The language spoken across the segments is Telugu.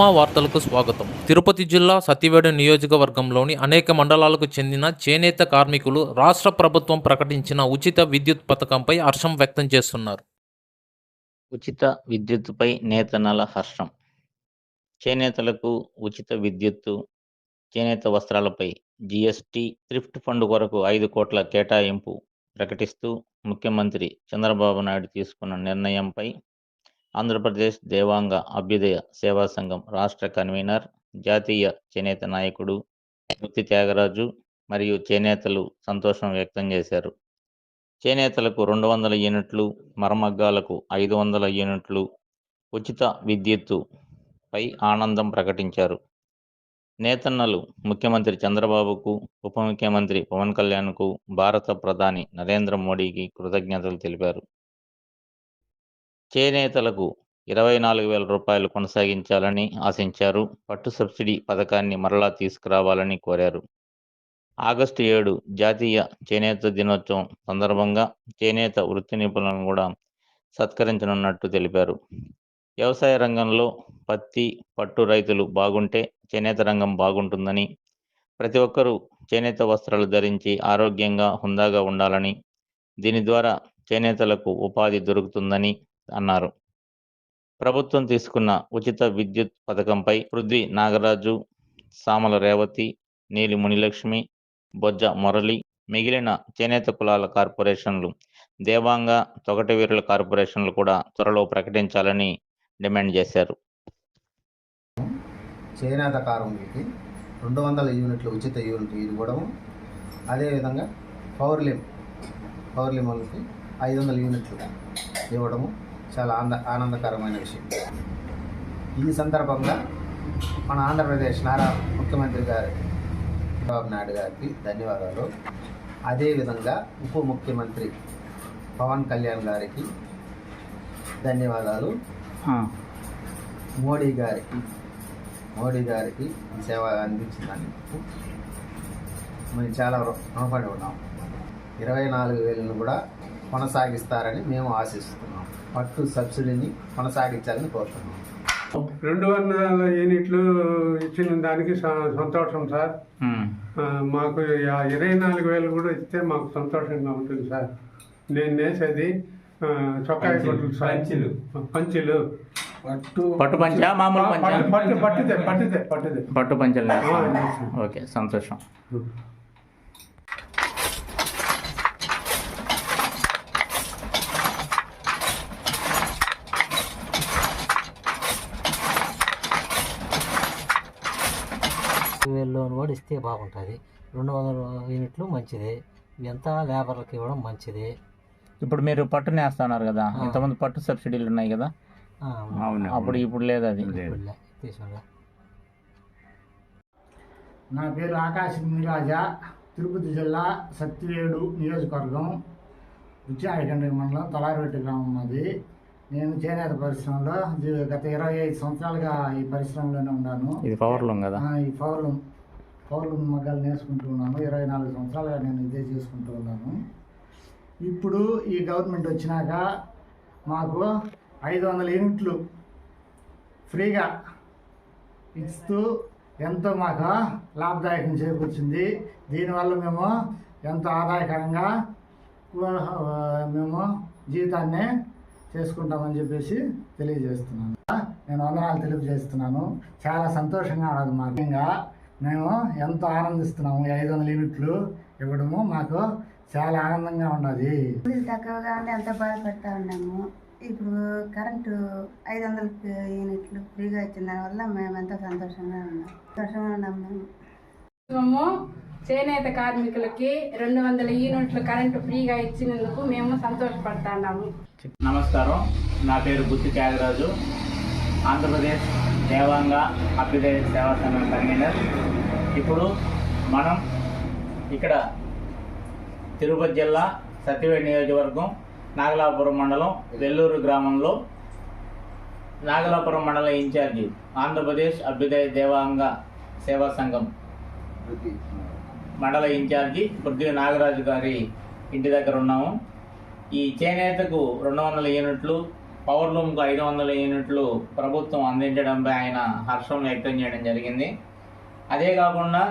అమ్మమ్మ వార్తలకు స్వాగతం. తిరుపతి జిల్లా సత్యవేడు నియోజకవర్గంలోని అనేక మండలాలకు చెందిన చేనేత కార్మికులు రాష్ట్ర ప్రభుత్వం ప్రకటించిన ఉచిత విద్యుత్ పథకంపై హర్షం వ్యక్తం చేస్తున్నారు. ఉచిత విద్యుత్పై నేతన్నల హర్షం. చేనేతలకు ఉచిత విద్యుత్తు చేనేత వస్త్రాలపై జిఎస్టి థ్రిఫ్ట్ ఫండ్ కొరకు ఐదు కోట్ల కేటాయింపు ప్రకటిస్తూ ముఖ్యమంత్రి చంద్రబాబు నాయుడు తీసుకున్న నిర్ణయంపై ఆంధ్రప్రదేశ్ దేవాంగ అభ్యుదయ సేవా సంఘం రాష్ట్ర కన్వీనర్ జాతీయ చేనేత నాయకుడు ముత్తి త్యాగరాజు మరియు చేనేతలు సంతోషం వ్యక్తం చేశారు. చేనేతలకు రెండు వందల యూనిట్లు మరమగ్గాలకు ఐదు వందల యూనిట్లు ఉచిత విద్యుత్తు పై ఆనందం ప్రకటించారు. నేతన్నలు ముఖ్యమంత్రి చంద్రబాబుకు ఉప ముఖ్యమంత్రి పవన్ కళ్యాణ్కు భారత ప్రధాని నరేంద్ర మోడీకి కృతజ్ఞతలు తెలిపారు. చేనేతలకు ఇరవై నాలుగు వేల రూపాయలు కొనసాగించాలని ఆశించారు. పట్టు సబ్సిడీ పథకాన్ని మరలా తీసుకురావాలని కోరారు. ఆగస్టు ఏడు జాతీయ చేనేత దినోత్సవం సందర్భంగా చేనేత వృత్తి నిపుణులను కూడా సత్కరించనున్నట్టు తెలిపారు. వ్యవసాయ రంగంలో పత్తి పట్టు రైతులు బాగుంటే చేనేత రంగం బాగుంటుందని ప్రతి ఒక్కరూ చేనేత వస్త్రాలు ధరించి ఆరోగ్యంగా హుందాగా ఉండాలని దీని ద్వారా చేనేతలకు ఉపాధి దొరుకుతుందని అన్నారు. ప్రభుత్వం తీసుకున్న ఉచిత విద్యుత్ పథకంపై పృథ్వీ నాగరాజు సామల రేవతి నీలి మునిలక్ష్మి బొజ్జ మురళి మిగిలిన చేనేత కులాల కార్పొరేషన్లు దేవాంగ తొగటవీరుల కార్పొరేషన్లు కూడా త్వరలో ప్రకటించాలని డిమాండ్ చేశారు. చేనేత కార్మికులకి రెండు వందల యూనిట్లు ఉచిత యూనిట్ ఇవ్వడం అదేవిధంగా పవర్లిం పవర్లిం వాళ్ళకి ఐదు వందల యూనిట్లు ఇవ్వడము. చాలా ఆనంద ఆనందకరమైన విషయం. ఈ సందర్భంగా మన ఆంధ్రప్రదేశ్ నారా ముఖ్యమంత్రి గారి చంద్రబాబు నాయుడు గారికి ధన్యవాదాలు. అదేవిధంగా ఉప ముఖ్యమంత్రి పవన్ కళ్యాణ్ గారికి ధన్యవాదాలు. మోడీ గారికి మోడీ గారికి సేవ అందించినందుకు మేము చాలా రుణపడి ఉన్నాం. ఇరవై నాలుగు వేలను కూడా కొనసాగిస్తారని మేము ఆశిస్తున్నాం. పట్టు సబ్సిడీని కొనసాగించాలని కోరుతున్నాం. రెండు వందల యూనిట్లు ఇచ్చిన దానికి స- సంతోషం సార్. మాకు ఇరవై నాలుగు వేలు కూడా ఇస్తే మాకు సంతోషంగా ఉంటుంది సార్. నేను నేసేది సార్. పంచులు. పంచులు. పట్టు పట్టు పంచా? మామూలు పట్టు పంచా పట్టు పట్టుదే పట్టుదే పట్టుదే. పట్టు పంచలు. ఓకే సంతోషం. వేలు లోన్ కూడా ఇస్తే బాగుంటుంది. రెండు వందల యూనిట్లు మంచిది. ఎంత లేబర్లకు ఇవ్వడం మంచిది. ఇప్పుడు మీరు పట్టు నేస్తున్నారు కదా. ఇంతమంది పట్టు సబ్సిడీలు ఉన్నాయి కదా? అప్పుడు ఇప్పుడు లేదు అది. నా పేరు ఆకాశ్ మిరాజా తిరుపతి జిల్లా సత్యవేడు నియోజకవర్గం రుచినాయకండ్రి మండలం తలారివెట్టి గ్రామం అది నేను చేనేత పరిశ్రమలో గత ఇరవై ఐదు సంవత్సరాలుగా ఈ పరిశ్రమలోనే ఉన్నాను. ఇది పవర్లో కదా? ఈ పౌర్లం పౌర్లం మగ్గాలు నేర్చుకుంటూ ఉన్నాను. ఇరవై నాలుగు సంవత్సరాలుగా నేను ఇదే చేసుకుంటూ ఉన్నాను. ఇప్పుడు ఈ గవర్నమెంట్ వచ్చినాక మాకు ఐదు వందల యూనిట్లు ఫ్రీగా ఇస్తూ ఎంతో మాకు లాభదాయకం చేకూర్చింది. దీనివల్ల మేము ఎంతో ఆదాయకరంగా మేము జీవితాన్ని చేసుకుంటామని చెప్పేసి తెలియజేస్తున్నాను. నేను వందనాలు తెలియజేస్తున్నాను. చాలా సంతోషంగా ఉన్నది మాకు. ముఖ్యంగా మేము ఎంతో ఆనందిస్తున్నాము. ఈ ఐదు వందల యూనిట్లు ఇవ్వడము మాకు చాలా ఆనందంగా ఉన్నది. తక్కువగా ఉండి ఎంతో బాధపడతా ఉన్నాము? ఇప్పుడు కరెంటు ఐదు వందల యూనిట్లు ఫ్రీగా ఇచ్చిన దానివల్ల మేము ఎంతో సంతోషంగా ఉన్నాం? సంతోషంగా ఉన్నాం మేము ప్రభుత్వము చేనేత కార్మికులకి రెండు వందల యూనిట్లు కరెంటు ఫ్రీగా ఇచ్చినందుకు మేము సంతోషపడుతున్నాము. నమస్కారం. నా పేరు బుద్ధి త్యాగరాజు. ఆంధ్రప్రదేశ్ దేవాంగ అభ్యుదయ సేవా సంఘం కన్వీనర్ ఇప్పుడు మనం ఇక్కడ తిరుపతి జిల్లా సత్యవేడి నియోజకవర్గం నాగలాపురం మండలం వెల్లూరు గ్రామంలో నాగలాపురం మండల ఇన్ఛార్జి ఆంధ్రప్రదేశ్ అభ్యుదయ దేవాంగ సేవా సంఘం మండల ఇన్ఛార్జి పృథ్వీ నాగరాజు గారి ఇంటి దగ్గర ఉన్నాము. ఈ చేనేతకు రెండు వందల యూనిట్లు పవర్ లూమ్కు ఐదు వందల యూనిట్లు ప్రభుత్వం అందించడంపై ఆయన హర్షం వ్యక్తం చేయడం జరిగింది. అదే కాకుండా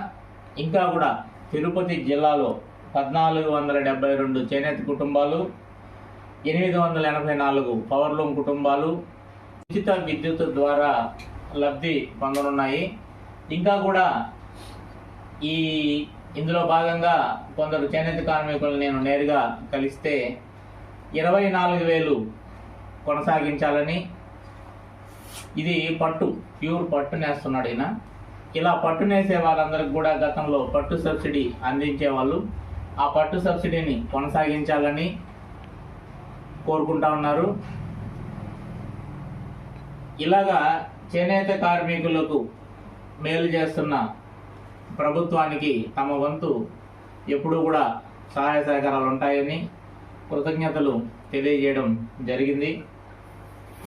ఇంకా కూడా తిరుపతి జిల్లాలో పద్నాలుగు వందల డెబ్బై రెండు చేనేత కుటుంబాలు ఎనిమిది వందల ఎనభై నాలుగు పవర్ లూమ్ కుటుంబాలు ఉచిత విద్యుత్ ద్వారా లబ్ధి పొందనున్నాయి. ఇంకా కూడా ఈ ఇందులో భాగంగా కొందరు చేనేత కార్మికులు నేను నేరుగా కలిస్తే ఇరవై నాలుగు వేలు కొనసాగించాలని ఇది పట్టు ప్యూర్ పట్టు నేస్తున్నాడు ఈయన. ఇలా పట్టు నేసే వాళ్ళందరికీ కూడా గతంలో పట్టు సబ్సిడీ అందించే వాళ్ళు ఆ పట్టు సబ్సిడీని కొనసాగించాలని కోరుకుంటా ఉన్నారు. ఇలాగా చేనేత కార్మికులకు మేలు చేస్తున్న ప్రభుత్వానికి తమ వంతు ఎప్పుడూ కూడా సహాయ సహకారాలు ఉంటాయని కృతజ్ఞతలు తెలియజేయడం జరిగింది.